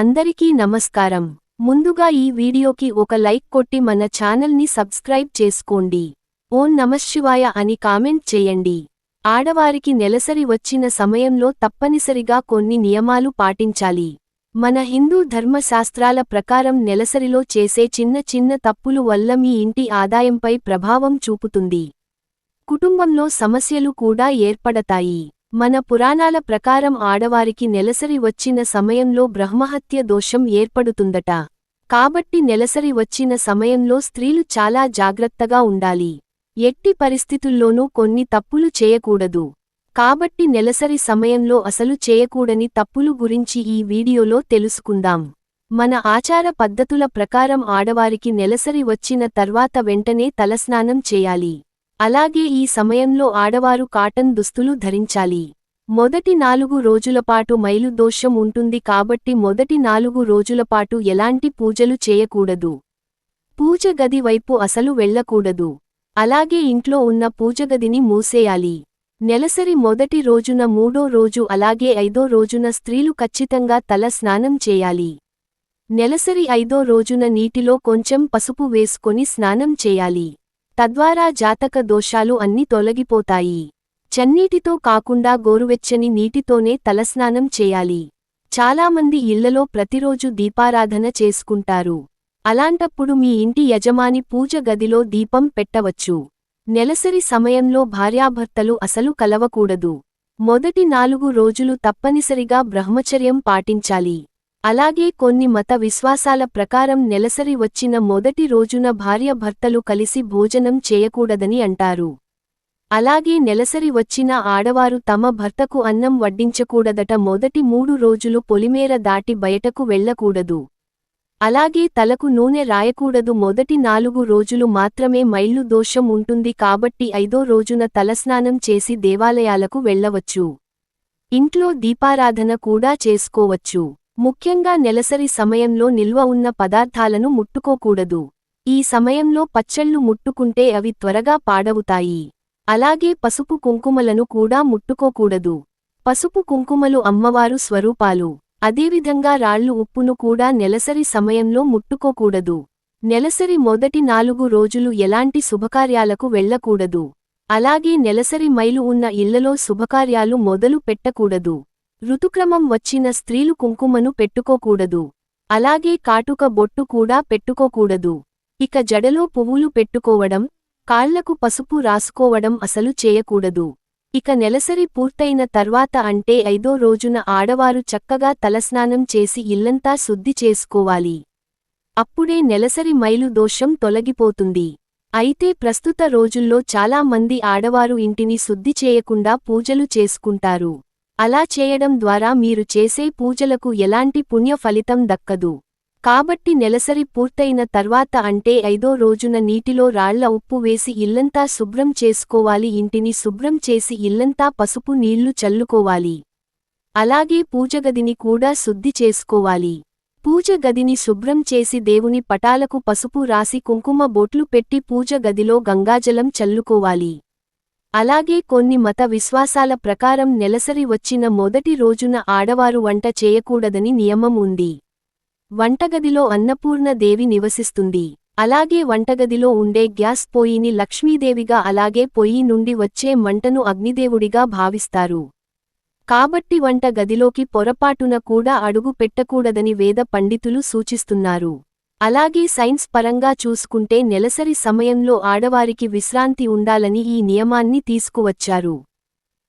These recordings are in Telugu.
అందరికీ నమస్కారం. ముందుగా ఈ వీడియోకి ఒక లైక్ కొట్టి మన ఛానల్ని సబ్స్క్రైబ్ చేసుకోండి. ఓం నమశివాయ అని కామెంట్ చేయండి. ఆడవారికి నెలసరి వచ్చిన సమయంలో తప్పనిసరిగా కొన్ని నియమాలు పాటించాలి. మన హిందూ ధర్మశాస్త్రాల ప్రకారం నెలసరిలో చేసే చిన్న చిన్న తప్పులు వల్ల మీ ఇంటి ఆదాయంపై ప్రభావం చూపుతుంది. కుటుంబంలో సమస్యలు కూడా ఏర్పడతాయి. మన పురాణాల ప్రకారం ఆడవారికి నెలసరి వచ్చిన సమయంలో బ్రహ్మహత్య దోషం ఏర్పడుతుందట. కాబట్టి నెలసరి వచ్చిన సమయంలో స్త్రీలు చాలా జాగ్రత్తగా ఉండాలి. ఎట్టి పరిస్థితుల్లోనూ కొన్ని తప్పులు చేయకూడదు. కాబట్టి నెలసరి సమయంలో అసలు చేయకూడని తప్పులు గురించి ఈ వీడియోలో తెలుసుకుందాం. మన ఆచార పద్ధతుల ప్రకారం ఆడవారికి నెలసరి వచ్చిన తర్వాత వెంటనే తలస్నానం చేయాలి. అలాగే ఈ సమయంలో ఆడవారు కాటన్ దుస్తులు ధరించాలి. మొదటి నాలుగు రోజులపాటు మైలు దోషం ఉంటుంది కాబట్టి మొదటి నాలుగు రోజులపాటు ఎలాంటి పూజలు చేయకూడదు. పూజ గది వైపు అసలు వెళ్ళకూడదు. అలాగే ఇంట్లో ఉన్న పూజగదిని మూసేయాలి. నెలసరి మొదటి రోజున మూడో రోజు అలాగే ఐదో రోజున స్త్రీలు ఖచ్చితంగా తల స్నానం చేయాలి. నెలసరి ఐదో రోజున నీటిలో కొంచెం పసుపు వేసుకొని స్నానం చేయాలి. తద్వారా జాతక దోషాలు అన్ని తొలగిపోతాయి. చన్నీటితో కాకుండా గోరువెచ్చని నీటితోనే తలస్నానం చేయాలి. చాలామంది ఇళ్ళలో ప్రతిరోజు దీపారాధన చేసుకుంటారు. అలాంటప్పుడు మీ ఇంటి యజమాని పూజ గదిలో దీపం పెట్టవచ్చు. నెలసరి సమయంలో భార్యాభర్తలు అసలు కలవకూడదు. మొదటి నాలుగు రోజులు తప్పనిసరిగా బ్రహ్మచర్యం పాటించాలి. అలాగే కొన్ని మత విశ్వాసాల ప్రకారం నెలసరి వచ్చిన మొదటి రోజున భార్యభర్తలు కలిసి భోజనం చేయకూడదని అంటారు. అలాగే నెలసరి వచ్చిన ఆడవారు తమ భర్తకు అన్నం వడ్డించకూడదట మొదటి మూడు రోజులు పొలిమేర దాటి బయటకు వెళ్ళకూడదు అలాగే తలకు నూనె రాయకూడదు మొదటి నాలుగు రోజులు మాత్రమే మైళ్ళు దోషం ఉంటుంది కాబట్టి ఐదో రోజున తలస్నానం చేసి దేవాలయాలకు వెళ్ళవచ్చు ఇంట్లో దీపారాధన కూడా చేసుకోవచ్చు. ముఖ్యంగా నెలసరి సమయంలో నిల్వ ఉన్న పదార్థాలను ముట్టుకోకూడదు. ఈ సమయంలో పచ్చళ్ళు ముట్టుకుంటే అవి త్వరగా పాడవుతాయి. అలాగే పసుపు కుంకుమలను కూడా ముట్టుకోకూడదు. పసుపు కుంకుమలు అమ్మవారు స్వరూపాలు. అదేవిధంగా రాళ్ళు ఉప్పును కూడా నెలసరి సమయంలో ముట్టుకోకూడదు. నెలసరి మొదటి నాలుగు రోజులు ఎలాంటి శుభకార్యాలకు వెళ్ళకూడదు అలాగే నెలసరి మైలు ఉన్న ఇళ్ళలో శుభకార్యాలు మొదలు పెట్టకూడదు. ఋతుక్రమం వచ్చిన స్త్రీలు కుంకుమను పెట్టుకోకూడదు. అలాగే కాటుక బొట్టు కూడా పెట్టుకోకూడదు. ఇక జడలో పువ్వులు పెట్టుకోవడం కాళ్ళకు పసుపు రాసుకోవడం అసలు చేయకూడదు. ఇక నెలసరి పూర్తయిన తర్వాత అంటే ఐదో రోజున ఆడవారు చక్కగా తలస్నానం చేసి ఇల్లంతా శుద్ధి చేసుకోవాలి. అప్పుడే నెలసరి మైలు దోషం తొలగిపోతుంది. అయితే ప్రస్తుత రోజుల్లో చాలా మంది ఆడవారు ఇంటిని శుద్ధి చేయకుండా పూజలు చేసుకుంటారు. అలా చేయడం ద్వారా మీరు చేసే పూజలకు ఎలాంటి పుణ్య ఫలితం దక్కదు. కాబట్టి నెలసరి పూర్తయిన తర్వాత అంటే ఐదో రోజున నీటిలో రాళ్ళ ఉప్పు వేసి ఇల్లంతా శుభ్రం చేసుకోవాలి ఇంటిని శుభ్రం చేసి ఇల్లంతా పసుపు నీళ్ళు చల్లుకోవాలి. అలాగే పూజగదిని కూడా శుద్ధి చేసుకోవాలి. పూజ గదిని శుభ్రం చేసి దేవుని పటాలకు పసుపు రాసి కుంకుమ బొట్లు పెట్టి పూజ గదిలో గంగాజలం చల్లుకోవాలి. అలాగే కొన్ని మత విశ్వాసాల ప్రకారం నెలసరి వచ్చిన మొదటి రోజున ఆడవారు వంట చేయకూడదని నియమం ఉంది. వంటగదిలో అన్నపూర్ణ దేవి నివసిస్తుంది. అలాగే వంటగదిలో ఉండే గ్యాస్ పొయ్యిని లక్ష్మీదేవిగా అలాగే పొయ్యి నుండి వచ్చే మంటను అగ్నిదేవుడిగా భావిస్తారు. కాబట్టి వంట గదిలోకి పొరపాటున కూడా అడుగు పెట్టకూడదని వేద పండితులు సూచిస్తున్నారు. అలాగే సైన్స్ పరంగా చూసుకుంటే నెలసరి సమయంలో ఆడవారికి విశ్రాంతి ఉండాలని ఈ నియమాన్ని తీసుకువచ్చారు.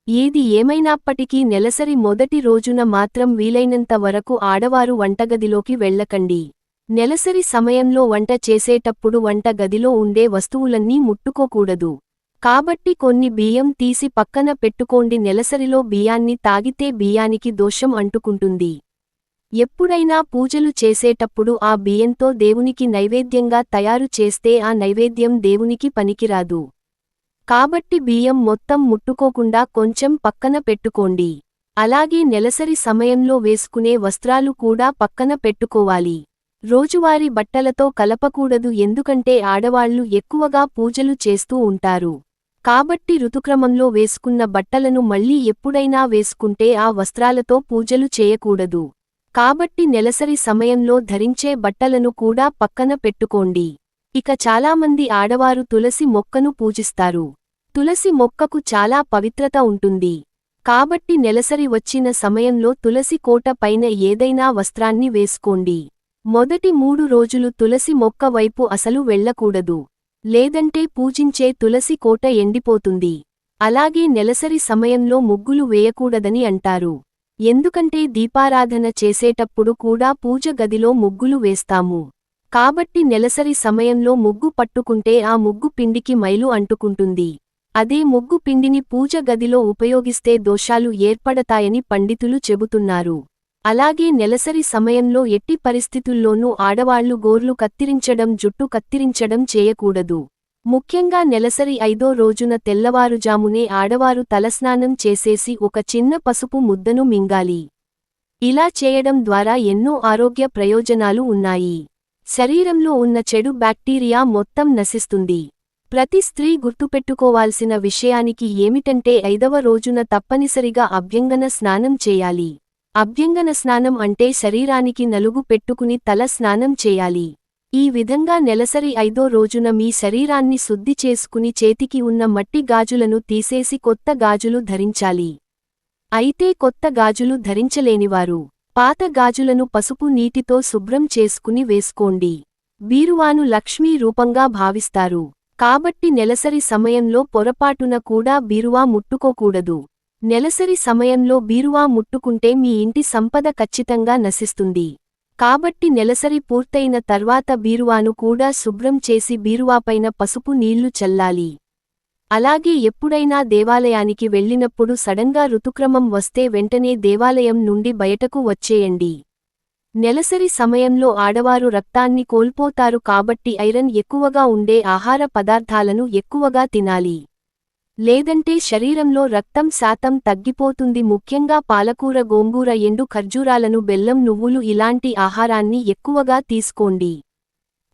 ఏది ఏమైనప్పటికీ నెలసరి మొదటి రోజున మాత్రం వీలైనంత వరకు ఆడవారు వంటగదిలోకి వెళ్ళకండి. నెలసరి సమయంలో వంట చేసేటప్పుడు వంట గదిలో ఉండే వస్తువులన్నీ ముట్టుకోకూడదు. కాబట్టి కొన్ని బియ్యం తీసి పక్కన పెట్టుకోండి. నెలసరిలో బియ్యాన్ని తాగితే బియ్యానికి దోషం అంటుకుంటుంది. ఎప్పుడైనా పూజలు చేసేటప్పుడు ఆ బియ్యంతో దేవునికి నైవేద్యంగా తయారు చేస్తే ఆ నైవేద్యం దేవునికి పనికిరాదు. కాబట్టి బియ్యం మొత్తం ముట్టుకోకుండా కొంచెం పక్కన పెట్టుకోండి. అలాగే నెలసరి సమయంలో వేసుకునే వస్త్రాలు కూడా పక్కన పెట్టుకోవాలి. రోజువారీ బట్టలతో కలపకూడదు ఎందుకంటే ఆడవాళ్ళు ఎక్కువగా పూజలు చేస్తూ ఉంటారు. కాబట్టి ఋతుక్రమంలో వేసుకున్న బట్టలను మళ్ళీ ఎప్పుడైనా వేసుకుంటే ఆ వస్త్రాలతో పూజలు చేయకూడదు. కాబట్టి నెలసరి సమయంలో ధరించే బట్టలను కూడా పక్కన పెట్టుకోండి. ఇక చాలామంది ఆడవారు తులసి మొక్కను పూజిస్తారు. తులసి మొక్కకు చాలా పవిత్రత ఉంటుంది. కాబట్టి నెలసరి వచ్చిన సమయంలో తులసి కోట పైన ఏదైనా వస్త్రాన్ని వేసుకోండి. మొదటి మూడు రోజులు తులసి మొక్క వైపు అసలు వెళ్ళకూడదు. లేదంటే పూజించే తులసి కోట ఎండిపోతుంది. అలాగే నెలసరి సమయంలో ముగ్గులు వేయకూడదని అంటారు. ఎందుకంటే దీపారాధన చేసేటప్పుడు కూడా పూజ గదిలో ముగ్గులు వేస్తాము. కాబట్టి నెలసరి సమయంలో ముగ్గు పట్టుకుంటే ఆ ముగ్గు పిండికి మైలు అంటుకుంటుంది. అదే ముగ్గు పిండిని పూజ గదిలో ఉపయోగిస్తే దోషాలు ఏర్పడతాయని పండితులు చెబుతున్నారు. అలాగే నెలసరి సమయంలో ఎట్టి పరిస్థితుల్లోనూ ఆడవాళ్ళు గోర్లు కత్తిరించడం జుట్టు కత్తిరించడం చేయకూడదు. ముఖ్యంగా నెలసరి ఐదో రోజున తెల్లవారుజామునే ఆడవారు తలస్నానం చేసేసి ఒక చిన్న పసుపు ముద్దను మింగాలి. ఇలా చేయడం ద్వారా ఎన్నో ఆరోగ్య ప్రయోజనాలు ఉన్నాయి. శరీరంలో ఉన్న చెడు బ్యాక్టీరియా మొత్తం నశిస్తుంది. ప్రతి స్త్రీ గుర్తుపెట్టుకోవాల్సిన విషయానికి ఏమిటంటే ఐదవ రోజున తప్పనిసరిగా అభ్యంగన స్నానం చేయాలి. అభ్యంగన స్నానం అంటే శరీరానికి నలుగు పెట్టుకుని తల స్నానం చేయాలి. ఈ విధంగా నెలసరి ఐదో రోజున మీ శరీరాన్ని శుద్ధి చేసుకుని చేతికి ఉన్న మట్టి గాజులను తీసేసి కొత్త గాజులు ధరించాలి. అయితే కొత్త గాజులు ధరించలేనివారు. పాత గాజులను పసుపు నీటితో శుభ్రం చేసుకుని వేసుకోండి. బీరువాను లక్ష్మీ రూపంగా భావిస్తారు. కాబట్టి నెలసరి సమయంలో పొరపాటున కూడా బీరువా ముట్టుకోకూడదు. నెలసరి సమయంలో బీరువా ముట్టుకుంటే మీ ఇంటి సంపద ఖచ్చితంగా నశిస్తుంది. కాబట్టి నెలసరి పూర్తయిన తర్వాత బీరువాను కూడా శుభ్రం చేసి బీరువాపైన పసుపు నీళ్ళు చల్లాలి. అలాగే ఎప్పుడైనా దేవాలయానికి వెళ్ళినప్పుడు సడన్గా ఋతుక్రమం వస్తే వెంటనే దేవాలయం నుండి బయటకు వచ్చేయండి. నెలసరి సమయంలో ఆడవారు రక్తాన్ని కోల్పోతారు కాబట్టి ఐరన్ ఎక్కువగా ఉండే ఆహార పదార్థాలను ఎక్కువగా తినాలి. లేదంటే శరీరంలో రక్తం శాతం తగ్గిపోతుంది. ముఖ్యంగా పాలకూర గోంగూర ఎండు ఖర్జూరాలను బెల్లం నువ్వులు ఇలాంటి ఆహారాన్ని ఎక్కువగా తీసుకోండి.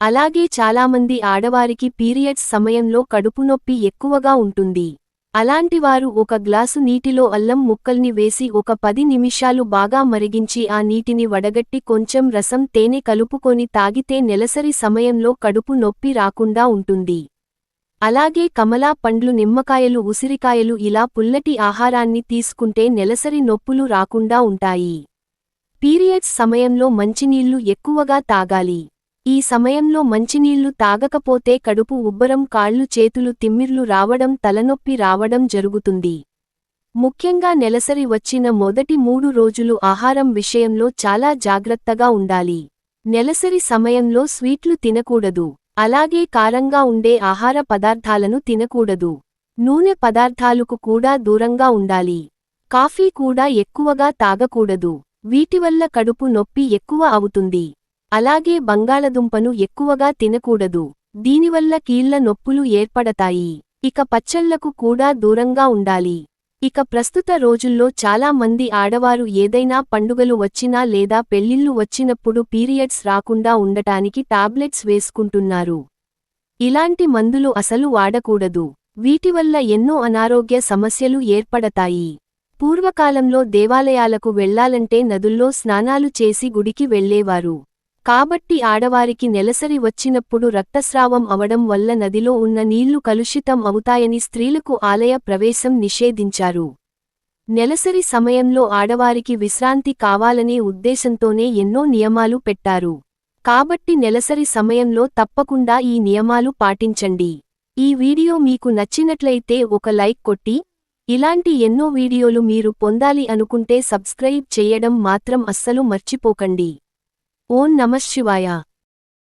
అలాగే చాలామంది ఆడవారికి పీరియడ్స్ సమయంలో కడుపునొప్పి ఎక్కువగా ఉంటుంది. అలాంటివారు ఒక గ్లాసు నీటిలో అల్లం ముక్కల్ని వేసి ఒక పది నిమిషాలు బాగా మరిగించి ఆ నీటిని వడగట్టి కొంచెం రసం తేనె కలుపుకొని తాగితే నెలసరి సమయంలో కడుపు నొప్పి రాకుండా ఉంటుంది. అలాగే కమలా పండ్లు నిమ్మకాయలు ఉసిరికాయలు ఇలా పుల్లటి ఆహారాన్ని తీసుకుంటే నెలసరి నొప్పులు రాకుండా ఉంటాయి. పీరియడ్స్ సమయంలో మంచినీళ్ళు ఎక్కువగా తాగాలి. ఈ సమయంలో మంచినీళ్ళు తాగకపోతే కడుపు ఉబ్బరం కాళ్ళు చేతులు తిమ్మిర్లు రావడం తలనొప్పి రావడం జరుగుతుంది. ముఖ్యంగా నెలసరి వచ్చిన మొదటి మూడు రోజులు ఆహారం విషయంలో చాలా జాగ్రత్తగా ఉండాలి. నెలసరి సమయంలో స్వీట్లు తినకూడదు. అలాగే కారంగా ఉండే ఆహార పదార్థాలను తినకూడదు. నూనె పదార్థాలకు కూడా దూరంగా ఉండాలి. కాఫీ కూడా ఎక్కువగా తాగకూడదు. వీటివల్ల కడుపు నొప్పి ఎక్కువ అవుతుంది. అలాగే బంగాళదుంపను ఎక్కువగా తినకూడదు. దీనివల్ల కీళ్ళ నొప్పులు ఏర్పడతాయి. ఇక పచ్చళ్ళకు కూడా దూరంగా ఉండాలి. ఇక ప్రస్తుత రోజుల్లో చాలా మంది ఆడవారు ఏదైనా పండుగలు వచ్చినా లేదా పెళ్ళిళ్ళు వచ్చినప్పుడు పీరియడ్స్ రాకుండా ఉండటానికి టాబ్లెట్స్ వేసుకుంటున్నారు. ఇలాంటి మందులు అసలు వాడకూడదు. వీటివల్ల ఎన్నో అనారోగ్య సమస్యలు ఏర్పడతాయి. పూర్వకాలంలో దేవాలయాలకు వెళ్ళాలంటే నదుల్లో స్నానాలు చేసి గుడికి వెళ్ళేవారు. కాబట్టి ఆడవారికి నెలసరి వచ్చినప్పుడు రక్తస్రావం అవడం వల్ల నదిలో ఉన్న నీళ్ళు కలుషితం అవుతాయని స్త్రీలకు ఆలయ ప్రవేశం నిషేధించారు. నెలసరి సమయంలో ఆడవారికి విశ్రాంతి కావాలనే ఉద్దేశంతోనే ఎన్నో నియమాలు పెట్టారు. కాబట్టి నెలసరి సమయంలో తప్పకుండా ఈ నియమాలు పాటించండి. ఈ వీడియో మీకు నచ్చినట్లయితే ఒక లైక్ కొట్టి ఇలాంటి ఎన్నో వీడియోలు మీరు పొందాలి అనుకుంటే సబ్స్క్రైబ్ చేయడం మాత్రం అస్సలు మర్చిపోకండి. ఓం నమఃశివాయ